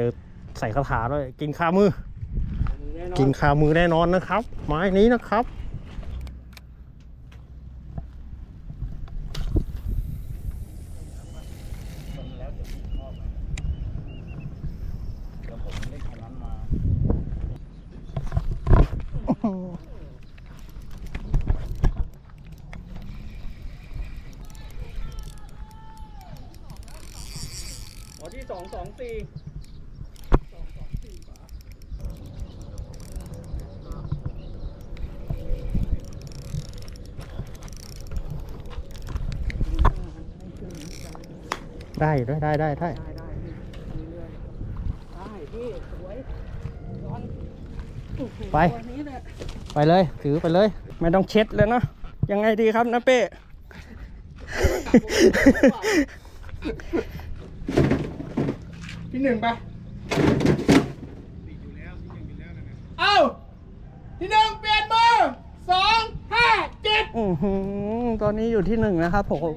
จอใส่คาถาด้วยกินคามือแน่นอนกินคามือแน่นอนนะครับ ไม้นี้นะครับแล้วแต่ที่ชอบนะเดี๋ยวผมเล่นคันนั้นมาหัวที่สองสองสี่สองสองสี่ฝา ได้อยู่ด้วยได้ได้ได้ได้ได้พี่เรื่อยๆได้พี่สวยร้อนโอ้โหไป ตัวนี้แหละไปเลย ถือไปเลย ไม่ต้องเช็ดเลยเนาะยังไงดีครับนะเป้ พี่หนึ่งไปเอ้าพี่หนึ่งเปลี่ยนมือสองห้าเจ็ด อือหือตอนนี้อยู่ที่หนึ่งนะครับผม